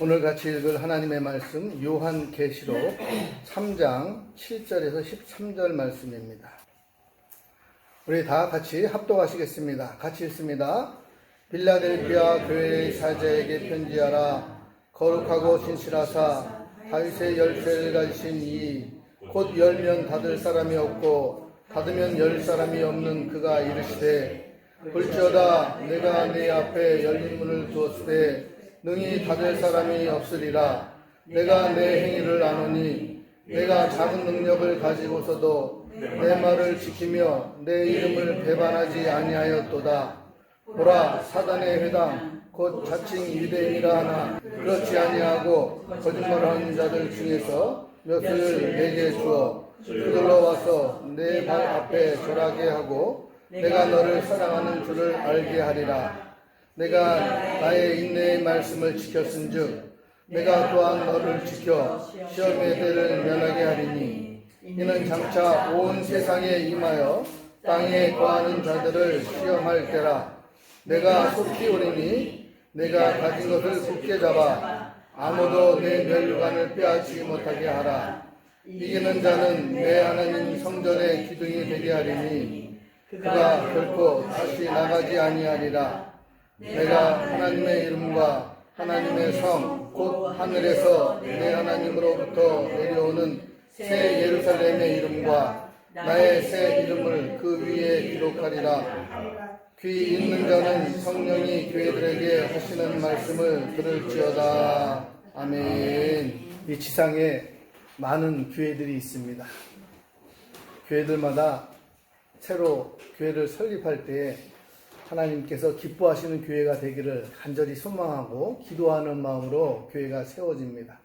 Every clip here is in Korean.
오늘 같이 읽을 하나님의 말씀 요한 계시록 3장 7절에서 13절 말씀입니다. 우리 다 같이 합독하시겠습니다. 같이 읽습니다. 빌라델비아 교회의 사자에게 편지하라. 거룩하고 신실하사 다윗의 열쇠를 가지신 이 곧 열면 닫을 사람이 없고 닫으면 열 사람이 없는 그가 이르시되 볼지어다 내가 네 앞에 열린 문을 두었을 때 능히 닫을 사람이 없으리라. 내가 내 행위를 아노니 내가 작은 능력을 가지고서도 내 말을 지키며 내 이름을 배반하지 아니하였도다. 보라 사단의 회당 곧 자칭 유대인이라 하나. 그렇지 아니하고 거짓말하는 자들 중에서 몇을 내게 주어 그들로 와서 내 발 앞에 절하게 하고 내가 너를 사랑하는 줄을 알게 하리라 내가 나의 인내의 말씀을 지켰은즉 내가 또한 너를 지켜 시험의 때를 면하게 하리니 이는 장차 온 세상에 임하여 땅에 거하는 자들을 시험할 때라. 내가 속히 오리니 내가 가진 것을 굳게 잡아 아무도 내 멸관을 빼앗지 못하게 하라. 이기는 자는 내 하나님 성전의 기둥이 되게 하리니 그가 결코 다시 나가지 아니하리라 내가 하나님의 이름과 하나님의 성 곧 하늘에서 내 하나님으로부터 내려오는 새 예루살렘의 이름과 나의 새 이름을 그 위에 기록하리라. 귀 있는 자는 성령이 교회들에게 하시는 말씀을 들을지어다. 아멘. 이 지상에 많은 교회들이 있습니다. 교회들마다 새로 교회를 설립할 때 하나님께서 기뻐하시는 교회가 되기를 간절히 소망하고 기도하는 마음으로 교회가 세워집니다.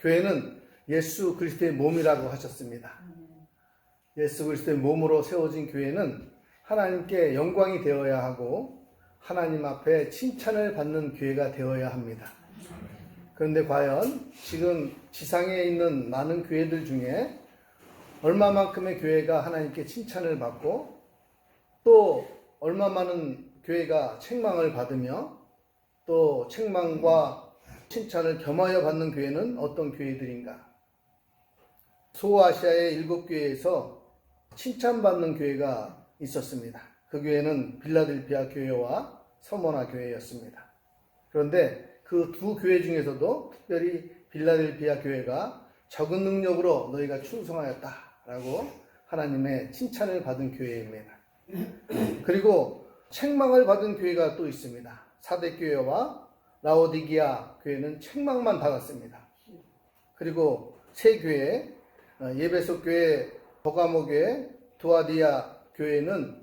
교회는 예수 그리스도의 몸이라고 하셨습니다. 예수 그리스도의 몸으로 세워진 교회는 하나님께 영광이 되어야 하고 하나님 앞에 칭찬을 받는 교회가 되어야 합니다. 그런데 과연 지금 지상에 있는 많은 교회들 중에 얼마만큼의 교회가 하나님께 칭찬을 받고 또 얼마 많은 교회가 책망을 받으며 또 책망과 칭찬을 겸하여 받는 교회는 어떤 교회들인가? 소아시아의 일곱 교회에서 칭찬받는 교회가 있었습니다. 그 교회는 빌라델피아 교회와 서머나 교회였습니다. 그런데 그 두 교회 중에서도 특별히 빌라델피아 교회가 적은 능력으로 너희가 충성하였다라고 하나님의 칭찬을 받은 교회입니다. 그리고 책망을 받은 교회가 또 있습니다. 사대 교회와 라오디기아 교회는 책망만 받았습니다. 그리고 세 교회, 어, 예배소 교회, 버가모 교회, 두아디아 교회는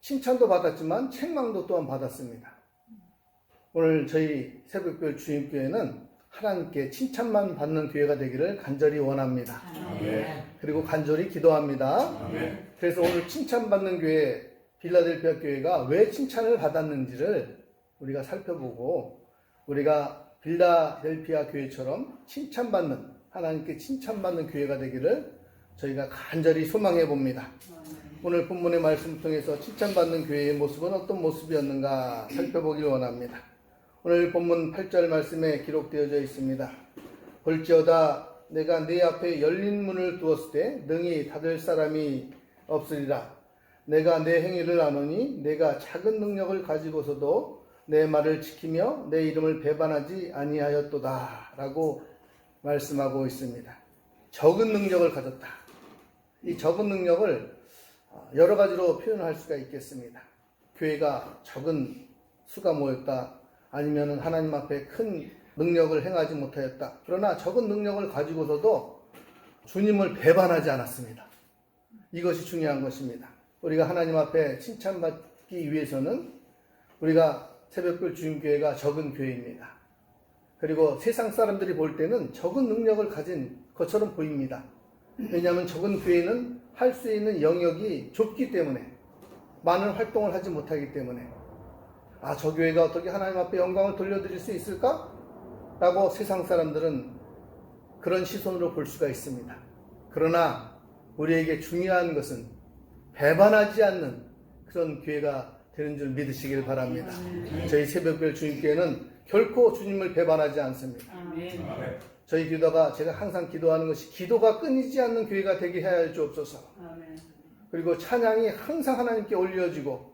칭찬도 받았지만 책망도 또한 받았습니다. 오늘 저희 새벽별 주임교회는 하나님께 칭찬만 받는 교회가 되기를 간절히 원합니다. 그리고 간절히 기도합니다. 그래서 오늘 칭찬받는 교회 빌라델피아 교회가 왜 칭찬을 받았는지를 우리가 살펴보고 우리가 빌라델피아 교회처럼 칭찬받는 하나님께 칭찬받는 교회가 되기를 저희가 간절히 소망해 봅니다. 오늘 본문의 말씀 통해서 칭찬받는 교회의 모습은 어떤 모습이었는가 살펴보길 원합니다. 오늘 본문 8절 말씀에 기록되어져 있습니다. 볼지어다 내가 네 앞에 열린 문을 두었을 때 능히 닫을 사람이 없으리라. 내가 내 행위를 아노니 내가 작은 능력을 가지고서도 내 말을 지키며 내 이름을 배반하지 아니하였도다. 라고 말씀하고 있습니다. 적은 능력을 가졌다. 이 적은 능력을 여러 가지로 표현할 수가 있겠습니다. 교회가 적은 수가 모였다. 아니면 하나님 앞에 큰 능력을 행하지 못하였다. 그러나 적은 능력을 가지고서도 주님을 배반하지 않았습니다. 이것이 중요한 것입니다. 우리가 하나님 앞에 칭찬받기 위해서는 우리가 새벽별 주임교회가 적은 교회입니다. 그리고 세상 사람들이 볼 때는 적은 능력을 가진 것처럼 보입니다. 왜냐하면 적은 교회는 할 수 있는 영역이 좁기 때문에 많은 활동을 하지 못하기 때문에 아, 저 교회가 어떻게 하나님 앞에 영광을 돌려드릴 수 있을까? 라고 세상 사람들은 그런 시선으로 볼 수가 있습니다. 그러나 우리에게 중요한 것은 배반하지 않는 그런 교회가 되는 줄 믿으시길 바랍니다. 저희 새벽별 주님께는 결코 주님을 배반하지 않습니다. 저희 기도가 제가 항상 기도하는 것이 기도가 끊이지 않는 교회가 되게 해야 주옵소서. 아멘. 그리고 찬양이 항상 하나님께 올려지고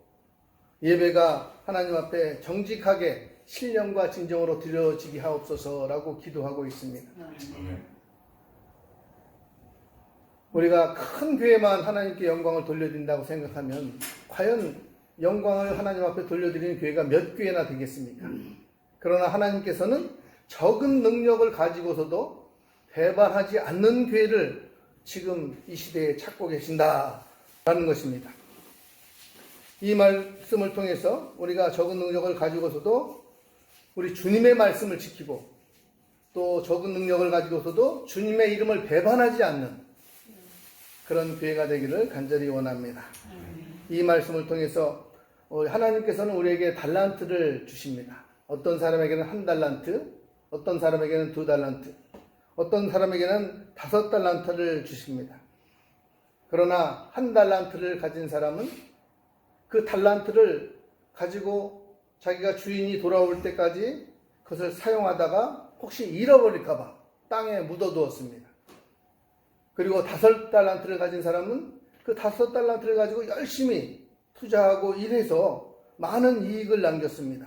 예배가 하나님 앞에 정직하게 신령과 진정으로 드려지게 하옵소서라고 기도하고 있습니다. 우리가 큰 교회만 하나님께 영광을 돌려드린다고 생각하면 과연 영광을 하나님 앞에 돌려드리는 교회가 몇 교회나 되겠습니까? 그러나 하나님께서는 적은 능력을 가지고서도 배반하지 않는 교회를 지금 이 시대에 찾고 계신다라는 것입니다. 이 말씀을 통해서 우리가 적은 능력을 가지고서도 우리 주님의 말씀을 지키고 또 적은 능력을 가지고서도 주님의 이름을 배반하지 않는 그런 교회가 되기를 간절히 원합니다. 이 말씀을 통해서 어, 하나님께서는 우리에게 달란트를 주십니다. 어떤 사람에게는 한 달란트, 어떤 사람에게는 두 달란트, 어떤 사람에게는 다섯 달란트를 주십니다. 그러나 한 달란트를 가진 사람은 그 달란트를 가지고 자기가 주인이 돌아올 때까지 그것을 사용하다가 혹시 잃어버릴까봐 땅에 묻어두었습니다. 그리고 다섯 달란트를 가진 사람은 그 다섯 달란트를 가지고 열심히 투자하고 일해서 많은 이익을 남겼습니다.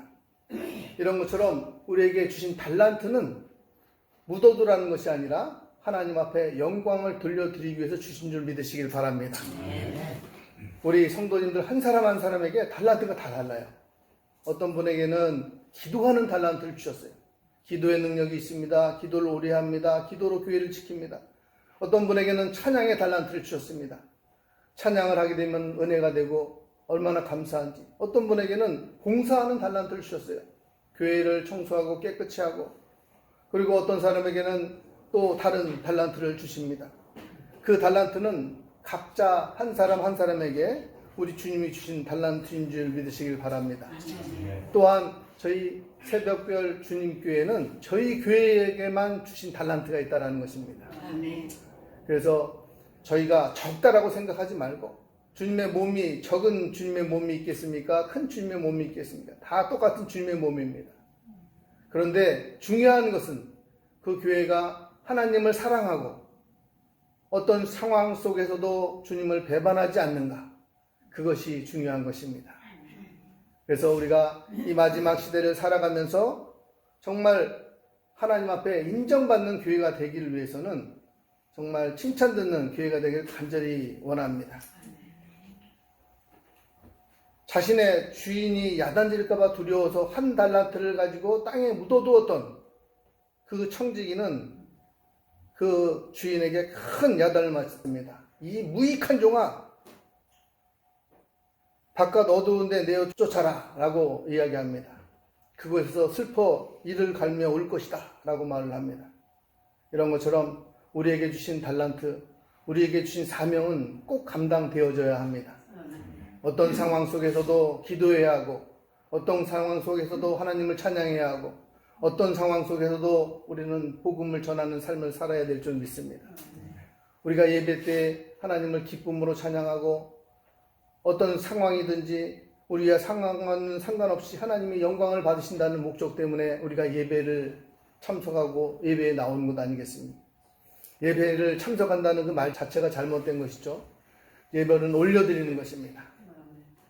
이런 것처럼 우리에게 주신 달란트는 묻어두라는 것이 아니라 하나님 앞에 영광을 돌려드리기 위해서 주신 줄 믿으시길 바랍니다. 우리 성도님들 한 사람 한 사람에게 달란트가 다 달라요. 어떤 분에게는 기도하는 달란트를 주셨어요. 기도의 능력이 있습니다. 기도를 오래 합니다. 기도로 교회를 지킵니다. 어떤 분에게는 찬양의 달란트를 주셨습니다. 찬양을 하게 되면 은혜가 되고 얼마나 감사한지. 어떤 분에게는 공사하는 달란트를 주셨어요. 교회를 청소하고 깨끗이 하고 그리고 어떤 사람에게는 또 다른 달란트를 주십니다. 그 달란트는 각자 한 사람 한 사람에게 우리 주님이 주신 달란트인 줄 믿으시길 바랍니다. 또한 저희 새벽별 주님교회는 저희 교회에게만 주신 달란트가 있다는 것입니다. 그래서 저희가 적다라고 생각하지 말고 주님의 몸이 적은 주님의 몸이 있겠습니까? 큰 주님의 몸이 있겠습니까? 다 똑같은 주님의 몸입니다. 그런데 중요한 것은 그 교회가 하나님을 사랑하고 어떤 상황 속에서도 주님을 배반하지 않는가. 그것이 중요한 것입니다. 그래서 우리가 이 마지막 시대를 살아가면서 정말 하나님 앞에 인정받는 교회가 되기를 위해서는 정말 칭찬 듣는 교회가 되길 간절히 원합니다. 자신의 주인이 야단질까봐 두려워서 한 달란트를 가지고 땅에 묻어두었던 그 청지기는 그 주인에게 큰 야단을 맞습니다. 이 무익한 종아, 바깥 어두운데 내어 쫓아라 라고 이야기합니다. 그곳에서 슬퍼 이를 갈며 울 것이다 라고 말을 합니다. 이런 것처럼 우리에게 주신 달란트, 우리에게 주신 사명은 꼭 감당되어져야 합니다. 어떤 상황 속에서도 기도해야 하고, 어떤 상황 속에서도 하나님을 찬양해야 하고, 어떤 상황 속에서도 우리는 복음을 전하는 삶을 살아야 될 줄 믿습니다. 우리가 예배 때 하나님을 기쁨으로 찬양하고, 어떤 상황이든지 우리가 상황과는 상관없이 하나님의 영광을 받으신다는 목적 때문에 우리가 예배를 참석하고 예배에 나오는 것 아니겠습니까? 예배를 참석한다는 그 말 자체가 잘못된 것이죠. 예배는 올려드리는 것입니다.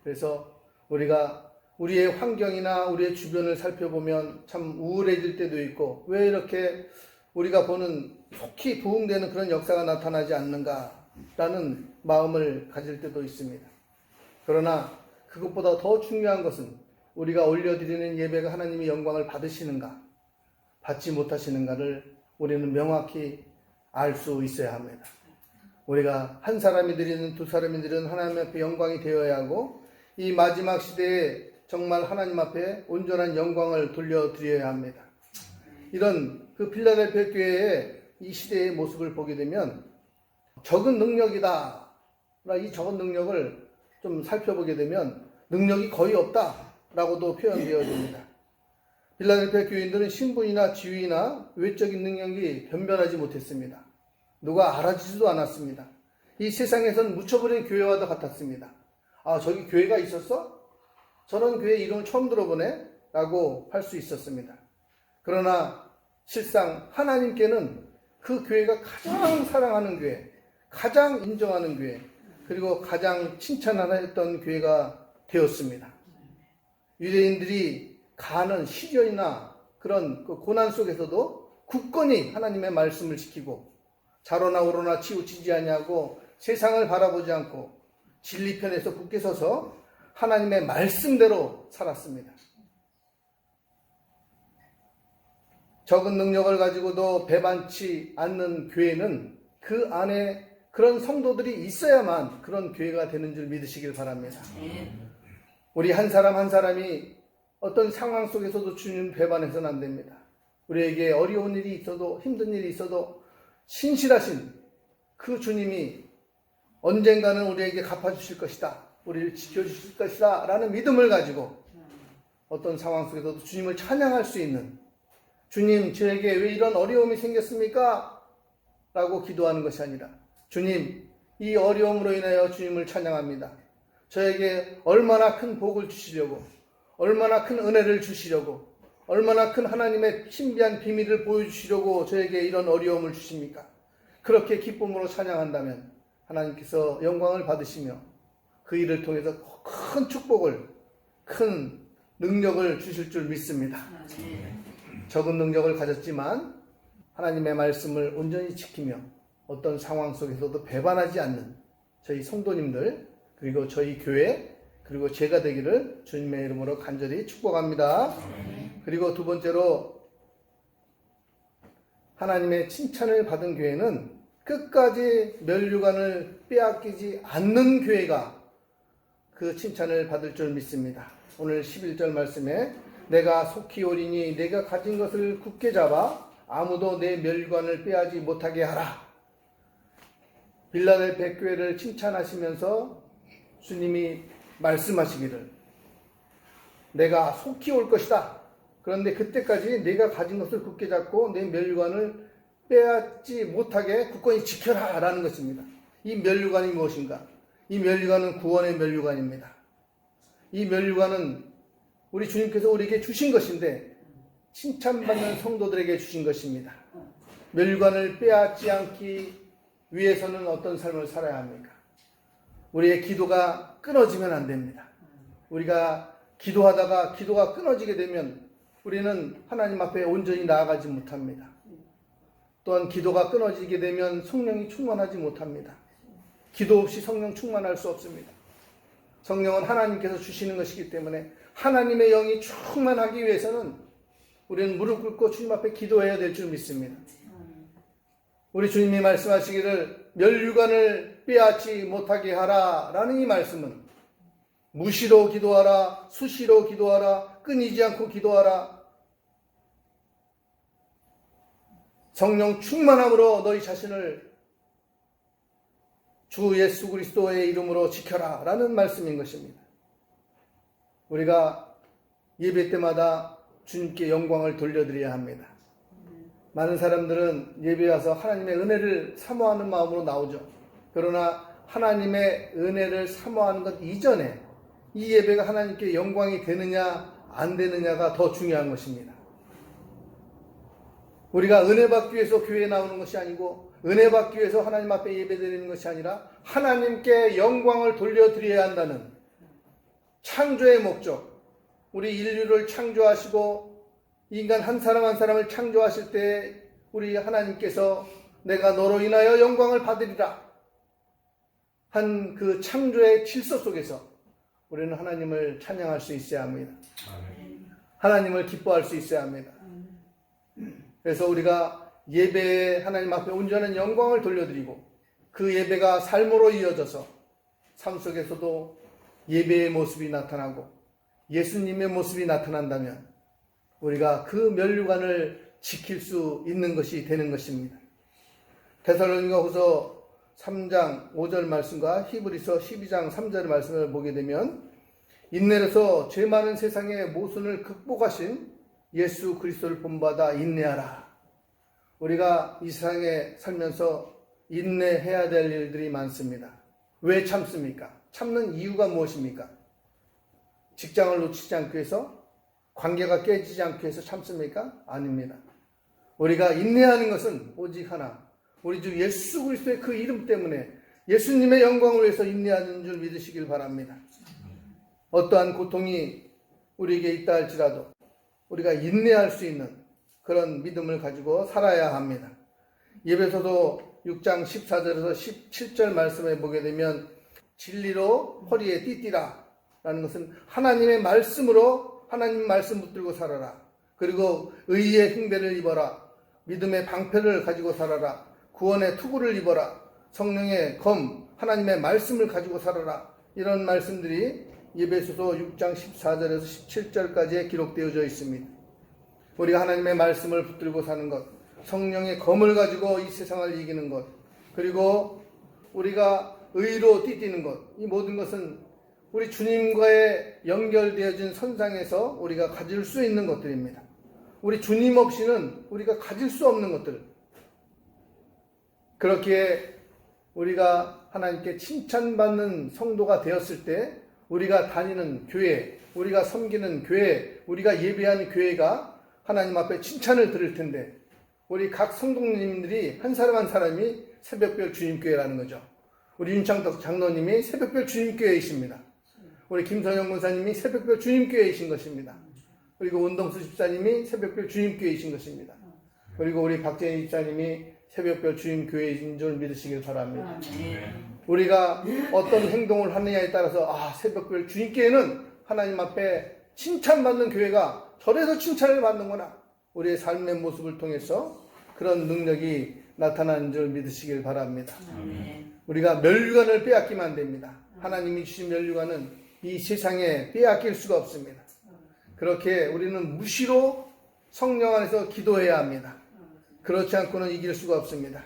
그래서 우리가 우리의 환경이나 우리의 주변을 살펴보면 참 우울해질 때도 있고 왜 이렇게 우리가 보는 속히 부흥되는 그런 역사가 나타나지 않는가라는 마음을 가질 때도 있습니다. 그러나 그것보다 더 중요한 것은 우리가 올려드리는 예배가 하나님의 영광을 받으시는가, 받지 못하시는가를 우리는 명확히 알 수 있어야 합니다. 우리가 한 사람이 드리는 두 사람이 드리는 하나님 앞에 영광이 되어야 하고 이 마지막 시대에 정말 하나님 앞에 온전한 영광을 돌려드려야 합니다. 이런 그 필라델피아 교회의 이 시대의 모습을 보게 되면 적은 능력이다. 이 적은 능력을 좀 살펴보게 되면 능력이 거의 없다라고도 표현되어집니다. 빌라델피아 교인들은 신분이나 지위나 외적인 능력이 변변하지 못했습니다. 누가 알아주지도 않았습니다. 이 세상에선 묻혀버린 교회와도 같았습니다. 아, 저기 교회가 있었어? 저런 교회 이름을 처음 들어보네? 라고 할 수 있었습니다. 그러나 실상 하나님께는 그 교회가 가장 사랑하는 교회, 가장 인정하는 교회, 그리고 가장 칭찬하였던 교회가 되었습니다. 유대인들이 가는 시련이나 그런 그 고난 속에서도 굳건히 하나님의 말씀을 지키고 자로나 우로나 치우치지 아니하고 세상을 바라보지 않고 진리편에서 굳게 서서 하나님의 말씀대로 살았습니다. 적은 능력을 가지고도 배반치 않는 교회는 그 안에 그런 성도들이 있어야만 그런 교회가 되는 줄 믿으시길 바랍니다. 우리 한 사람 한 사람이 어떤 상황 속에서도 주님 배반해서는 안 됩니다. 우리에게 어려운 일이 있어도 힘든 일이 있어도 신실하신 그 주님이 언젠가는 우리에게 갚아주실 것이다. 우리를 지켜주실 것이다. 라는 믿음을 가지고 어떤 상황 속에서도 주님을 찬양할 수 있는 주님, 저에게 왜 이런 어려움이 생겼습니까? 라고 기도하는 것이 아니라 주님, 이 어려움으로 인하여 주님을 찬양합니다. 저에게 얼마나 큰 복을 주시려고, 얼마나 큰 은혜를 주시려고, 얼마나 큰 하나님의 신비한 비밀을 보여주시려고 저에게 이런 어려움을 주십니까? 그렇게 기쁨으로 찬양한다면 하나님께서 영광을 받으시며 그 일을 통해서 큰 축복을, 큰 능력을 주실 줄 믿습니다. 적은 능력을 가졌지만 하나님의 말씀을 온전히 지키며 어떤 상황 속에서도 배반하지 않는 저희 성도님들 그리고 저희 교회 그리고 제가 되기를 주님의 이름으로 간절히 축복합니다. 그리고 두 번째로 하나님의 칭찬을 받은 교회는 끝까지 멸류관을 빼앗기지 않는 교회가 그 칭찬을 받을 줄 믿습니다. 오늘 11절 말씀에 내가 속히 오리니 내가 가진 것을 굳게 잡아 아무도 내 멸관을 빼앗지 못하게 하라. 빌라델 교회를 칭찬하시면서 주님이 말씀하시기를 내가 속히 올 것이다. 그런데 그때까지 내가 가진 것을 굳게 잡고 내 멸관을 빼앗지 못하게 굳건히 지켜라 라는 것입니다. 이 멸류관이 무엇인가? 이 멸류관은 구원의 멸류관입니다. 이 멸류관은 우리 주님께서 우리에게 주신 것인데 칭찬받는 성도들에게 주신 것입니다. 멸관을 빼앗지 않기 위해서는 어떤 삶을 살아야 합니까? 우리의 기도가 끊어지면 안 됩니다. 우리가 기도하다가 기도가 끊어지게 되면 우리는 하나님 앞에 온전히 나아가지 못합니다. 또한 기도가 끊어지게 되면 성령이 충만하지 못합니다. 기도 없이 성령 충만할 수 없습니다. 성령은 하나님께서 주시는 것이기 때문에 하나님의 영이 충만하기 위해서는 우리는 무릎 꿇고 주님 앞에 기도해야 될 줄 믿습니다. 우리 주님이 말씀하시기를 멸류관을 빼앗지 못하게 하라 라는 이 말씀은 무시로 기도하라, 수시로 기도하라, 끊이지 않고 기도하라. 성령 충만함으로 너희 자신을 주 예수 그리스도의 이름으로 지켜라 라는 말씀인 것입니다. 우리가 예배 때마다 주님께 영광을 돌려드려야 합니다. 많은 사람들은 예배 와서 하나님의 은혜를 사모하는 마음으로 나오죠. 그러나 하나님의 은혜를 사모하는 것 이전에 이 예배가 하나님께 영광이 되느냐 안 되느냐가 더 중요한 것입니다. 우리가 은혜 받기 위해서 교회에 나오는 것이 아니고 은혜 받기 위해서 하나님 앞에 예배드리는 것이 아니라 하나님께 영광을 돌려드려야 한다는 창조의 목적, 우리 인류를 창조하시고 인간 한 사람 한 사람을 창조하실 때 우리 하나님께서 내가 너로 인하여 영광을 받으리라 한 그 창조의 질서 속에서 우리는 하나님을 찬양할 수 있어야 합니다. 하나님을 기뻐할 수 있어야 합니다. 그래서 우리가 예배에 하나님 앞에 온전한 영광을 돌려드리고 그 예배가 삶으로 이어져서 삶 속에서도 예배의 모습이 나타나고 예수님의 모습이 나타난다면 우리가 그 멸류관을 지킬 수 있는 것이 되는 것입니다. 데살로니가 후서 3장 5절 말씀과 히브리서 12장 3절 말씀을 보게 되면 인내로서 죄 많은 세상의 모순을 극복하신 예수 그리스도를 본받아 인내하라. 우리가 이 세상에 살면서 인내해야 될 일들이 많습니다. 왜 참습니까? 참는 이유가 무엇입니까? 직장을 놓치지 않기 위해서, 관계가 깨지지 않기 위해서 참습니까? 아닙니다. 우리가 인내하는 것은 오직 하나. 우리 주 예수 그리스도의 그 이름 때문에 예수님의 영광을 위해서 인내하는 줄 믿으시길 바랍니다. 어떠한 고통이 우리에게 있다 할지라도 우리가 인내할 수 있는 그런 믿음을 가지고 살아야 합니다. 예배서도 6장 14절에서 17절 말씀에 보게 되면 진리로 허리에 띠띠라 라는 것은 하나님의 말씀으로 하나님 말씀 붙들고 살아라. 그리고 의의 흉배를 입어라. 믿음의 방패를 가지고 살아라. 구원의 투구를 입어라. 성령의 검, 하나님의 말씀을 가지고 살아라. 이런 말씀들이 예배소서 6장 14절에서 17절까지에 기록되어져 있습니다. 우리가 하나님의 말씀을 붙들고 사는 것, 성령의 검을 가지고 이 세상을 이기는 것, 그리고 우리가 의로 뛰뛰는 것, 이 모든 것은 우리 주님과의 연결되어진 선상에서 우리가 가질 수 있는 것들입니다. 우리 주님 없이는 우리가 가질 수 없는 것들. 그렇게 우리가 하나님께 칭찬받는 성도가 되었을 때 우리가 다니는 교회, 우리가 섬기는 교회, 우리가 예배하는 교회가 하나님 앞에 칭찬을 들을 텐데 우리 각 성도님들이 한 사람 한 사람이 새벽별 주님교회라는 거죠. 우리 윤창덕 장로님이 새벽별 주님교회이십니다. 우리 김선영 문사님이 새벽별 주님교회이신 것입니다. 그리고 운동수 집사님이 새벽별 주님교회이신 것입니다. 그리고 우리 박재인 집사님이 새벽별 주님교회인 줄 믿으시길 바랍니다. 우리가 어떤 행동을 하느냐에 따라서 아 새벽별 주님께는 하나님 앞에 칭찬받는 교회가 절에서 칭찬을 받는구나 우리의 삶의 모습을 통해서 그런 능력이 나타나는 줄 믿으시길 바랍니다. 우리가 멸류관을 빼앗기면 안 됩니다. 하나님이 주신 멸류관은 이 세상에 빼앗길 수가 없습니다. 그렇게 우리는 무시로 성령 안에서 기도해야 합니다. 그렇지 않고는 이길 수가 없습니다.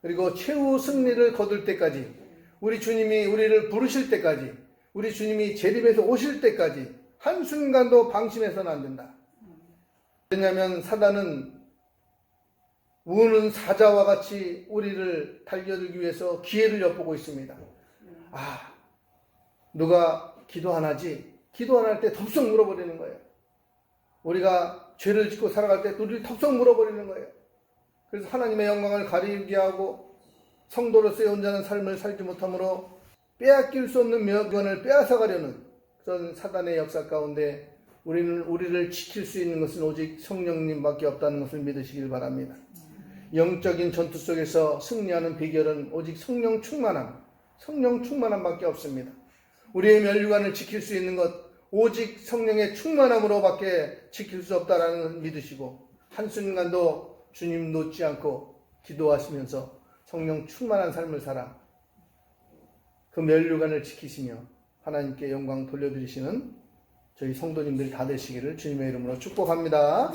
그리고 최후 승리를 거둘 때까지 우리 주님이 우리를 부르실 때까지 우리 주님이 재림에서 오실 때까지 한순간도 방심해서는 안 된다. 왜냐하면 사단은 우는 사자와 같이 우리를 달려들기 위해서 기회를 엿보고 있습니다. 아, 누가 기도 안 하지? 기도 안 할 때 덥석 물어버리는 거예요. 우리가 죄를 짓고 살아갈 때 우리를 덥석 물어버리는 거예요. 그래서 하나님의 영광을 가리게 하고 성도로서의 온전한 삶을 살지 못함으로 빼앗길 수 없는 명권을 빼앗아가려는 그런 사단의 역사 가운데 우리는 우리를 지킬 수 있는 것은 오직 성령님밖에 없다는 것을 믿으시길 바랍니다. 영적인 전투 속에서 승리하는 비결은 오직 성령 충만함, 성령 충만함밖에 없습니다. 우리의 멸류관을 지킬 수 있는 것 오직 성령의 충만함으로밖에 지킬 수 없다라는 것을 믿으시고 한순간도 주님 놓지 않고 기도하시면서 성령 충만한 삶을 살아 그 멸류관을 지키시며 하나님께 영광 돌려드리시는 저희 성도님들이 다 되시기를 주님의 이름으로 축복합니다.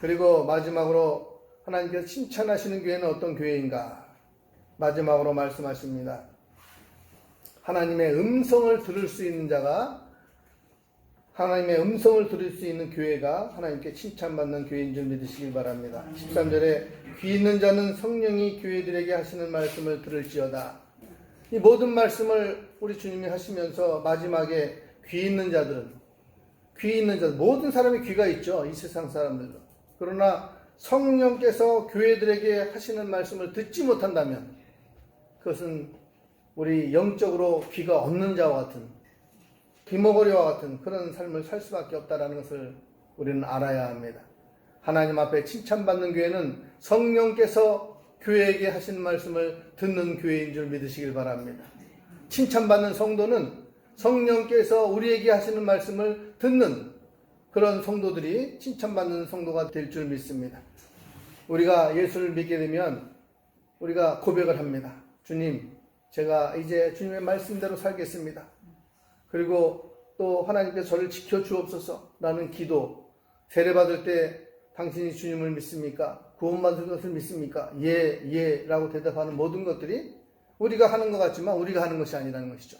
그리고 마지막으로 하나님께서 칭찬하시는 교회는 어떤 교회인가? 마지막으로 말씀하십니다. 하나님의 음성을 들을 수 있는 자가 하나님의 음성을 들을 수 있는 교회가 하나님께 칭찬받는 교회인 줄 믿으시길 바랍니다. 13절에 귀 있는 자는 성령이 교회들에게 하시는 말씀을 들을지어다. 이 모든 말씀을 우리 주님이 하시면서 마지막에 귀 있는 자들은 귀 있는 자 모든 사람이 귀가 있죠. 이 세상 사람들도. 그러나 성령께서 교회들에게 하시는 말씀을 듣지 못한다면 그것은 우리 영적으로 귀가 없는 자와 같은 귀머거리와 같은 그런 삶을 살 수밖에 없다라는 것을 우리는 알아야 합니다. 하나님 앞에 칭찬받는 교회는 성령께서 교회에게 하신 말씀을 듣는 교회인 줄 믿으시길 바랍니다. 칭찬받는 성도는 성령께서 우리에게 하시는 말씀을 듣는 그런 성도들이 칭찬받는 성도가 될 줄 믿습니다. 우리가 예수를 믿게 되면 우리가 고백을 합니다. 주님, 제가 이제 주님의 말씀대로 살겠습니다. 그리고 또 하나님께서 저를 지켜 주옵소서. 라는 기도. 세례받을 때 당신이 주님을 믿습니까? 구원받을 것을 믿습니까? 예, 예. 라고 대답하는 모든 것들이 우리가 하는 것 같지만 우리가 하는 것이 아니라는 것이죠.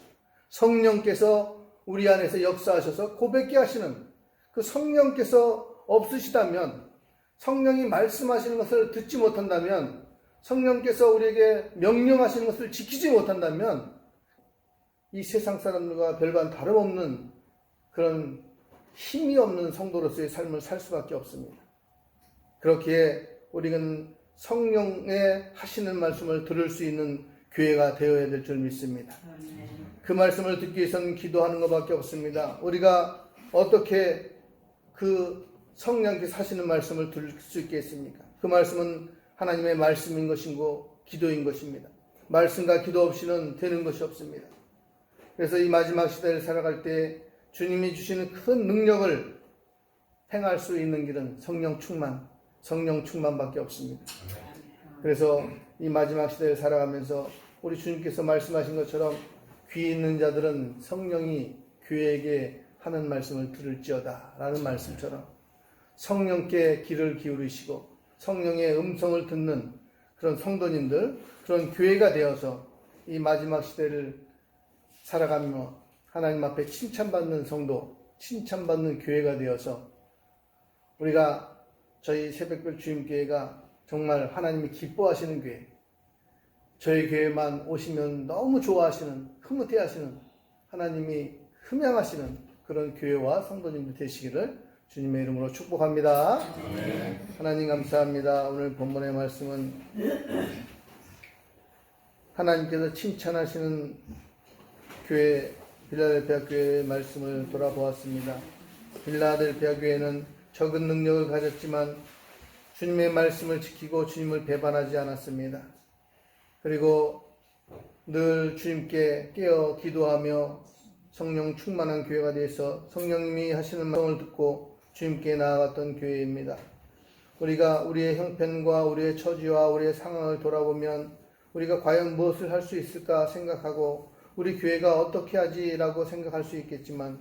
성령께서 우리 안에서 역사하셔서 고백게 하시는 그 성령께서 없으시다면 성령이 말씀하시는 것을 듣지 못한다면 성령께서 우리에게 명령하시는 것을 지키지 못한다면 이 세상 사람들과 별반 다름없는 그런 힘이 없는 성도로서의 삶을 살 수밖에 없습니다. 그렇기에 우리는 성령의 하시는 말씀을 들을 수 있는 교회가 되어야 될 줄 믿습니다. 그 말씀을 듣기 위해서는 기도하는 것밖에 없습니다. 우리가 어떻게 그 성령께 사시는 말씀을 들을 수 있겠습니까? 그 말씀은 하나님의 말씀인 것이고 기도인 것입니다. 말씀과 기도 없이는 되는 것이 없습니다. 그래서 이 마지막 시대를 살아갈 때 주님이 주시는 큰 능력을 행할 수 있는 길은 성령 충만, 성령 충만밖에 없습니다. 그래서 이 마지막 시대를 살아가면서 우리 주님께서 말씀하신 것처럼 귀 있는 자들은 성령이 교회에게 하는 말씀을 들을지어다 라는 말씀처럼 성령께 귀를 기울이시고 성령의 음성을 듣는 그런 성도님들 그런 교회가 되어서 이 마지막 시대를 살아가며 하나님 앞에 칭찬받는 성도 칭찬받는 교회가 되어서 우리가 저희 새벽별 주임교회가 정말 하나님이 기뻐하시는 교회 저희 교회만 오시면 너무 좋아하시는 흐뭇해 하시는 하나님이 흠양하시는 그런 교회와 성도님들 되시기를 주님의 이름으로 축복합니다. 하나님 감사합니다. 오늘 본문의 말씀은 하나님께서 칭찬하시는 교회 빌라델피아 교회의 말씀을 돌아보았습니다. 빌라델피아 교회는 적은 능력을 가졌지만 주님의 말씀을 지키고 주님을 배반하지 않았습니다. 그리고 늘 주님께 깨어 기도하며 성령 충만한 교회가 되어서 성령님이 하시는 말씀을 듣고 주님께 나아갔던 교회입니다. 우리가 우리의 형편과 우리의 처지와 우리의 상황을 돌아보면 우리가 과연 무엇을 할 수 있을까 생각하고 우리 교회가 어떻게 하지라고 생각할 수 있겠지만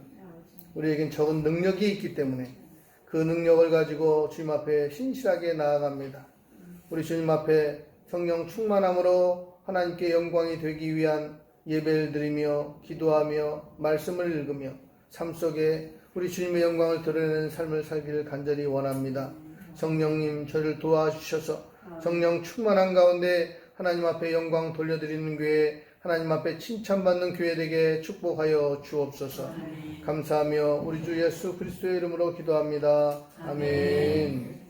우리에겐 적은 능력이 있기 때문에 그 능력을 가지고 주님 앞에 신실하게 나아갑니다. 우리 주님 앞에 성령 충만함으로 하나님께 영광이 되기 위한 예배를 드리며 기도하며 말씀을 읽으며 삶 속에 우리 주님의 영광을 드러내는 삶을 살기를 간절히 원합니다. 성령님 저를 도와주셔서 성령 충만한 가운데 하나님 앞에 영광 돌려드리는 교회 하나님 앞에 칭찬받는 교회 되게 축복하여 주옵소서. 감사하며 우리 주 예수 그리스도의 이름으로 기도합니다. 아멘.